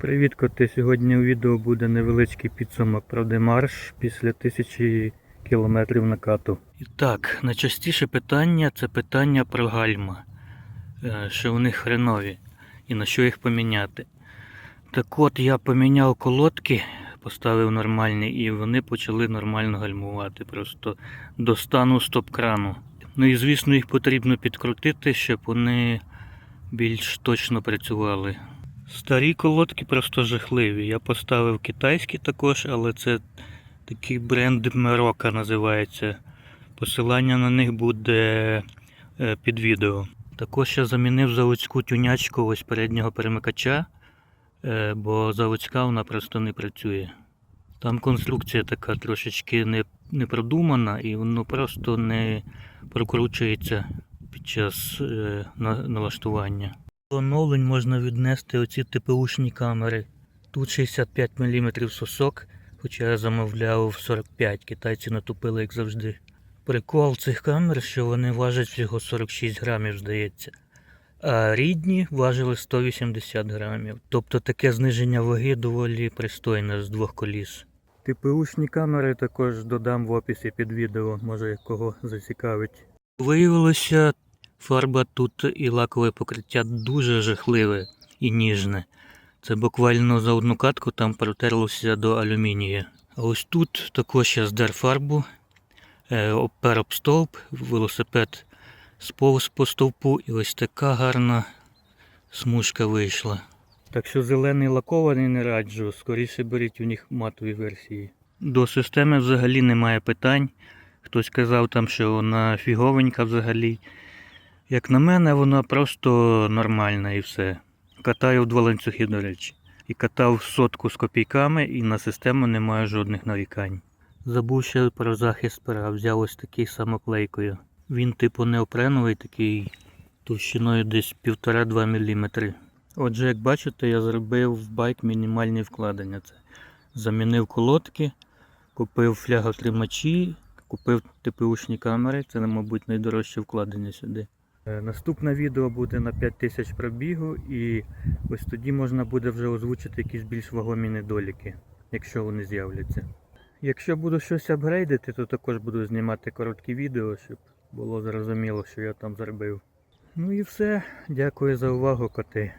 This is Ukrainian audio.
Привіт, коти! Сьогодні у відео буде невеличкий підсумок про демарш після тисячі кілометрів накату. І так, найчастіше питання це питання про гальма, Е, що вони хренові і на що їх поміняти. Так от я поміняв колодки, поставив нормальні, і вони почали нормально гальмувати, просто до стану стоп-крану. Ну і звісно, їх потрібно підкрутити, щоб вони більш точно працювали. Старі колодки просто жахливі. Я поставив китайські також, але це такий бренд Мерока називається. Посилання на них буде е, під відео. Також я замінив заводську тюнячку ось переднього перемикача, е, бо заводська вона просто не працює. Там конструкція така трошечки не, не продумана і воно просто не прокручується під час е, на- налаштування. Оновлень можна віднести оці ТПУшні камери. Тут 65 мм сосок, хоча я замовляв 45, китайці натупили, як завжди. Прикол цих камер, що вони важать всього 46 грамів, здається. А рідні важили 180 грамів. Тобто таке зниження ваги доволі пристойне з двох коліс. ТПУшні камери також додам в описі під відео, може кого зацікавить. Виявилося, фарба тут і лакове покриття дуже жахливе і ніжне. Це буквально за одну катку там протерлося до алюмінія. А ось тут також я здер фарбу, е, опер об стовп, велосипед сповз по стовпу і ось така гарна смужка вийшла. Так що зелений лакований не раджу, скоріше беріть у них матові версії. До системи взагалі немає питань. Хтось казав там, що вона фіговенька взагалі. Як на мене, вона просто нормальна і все. Катаю в два ланцюги, до речі. І катав сотку з копійками, і на систему немає жодних нарікань. Забув ще про захист пера, взяв ось такий самоклейкою. Він типу неопреновий, такий товщиною десь 1,5-2 мм. Отже, як бачите, я зробив в байк мінімальні вкладення. Це замінив колодки, купив фляготримачі, купив ТПУшні камери. Це, мабуть, найдорожче вкладення сюди. Е, Наступне відео буде на 5000 пробігу, і ось тоді можна буде вже озвучити якісь більш вагомі недоліки, якщо вони з'являться. Якщо буду щось апгрейдити, то також буду знімати короткі відео, щоб було зрозуміло, що я там зробив. Ну і все. Дякую за увагу, коти.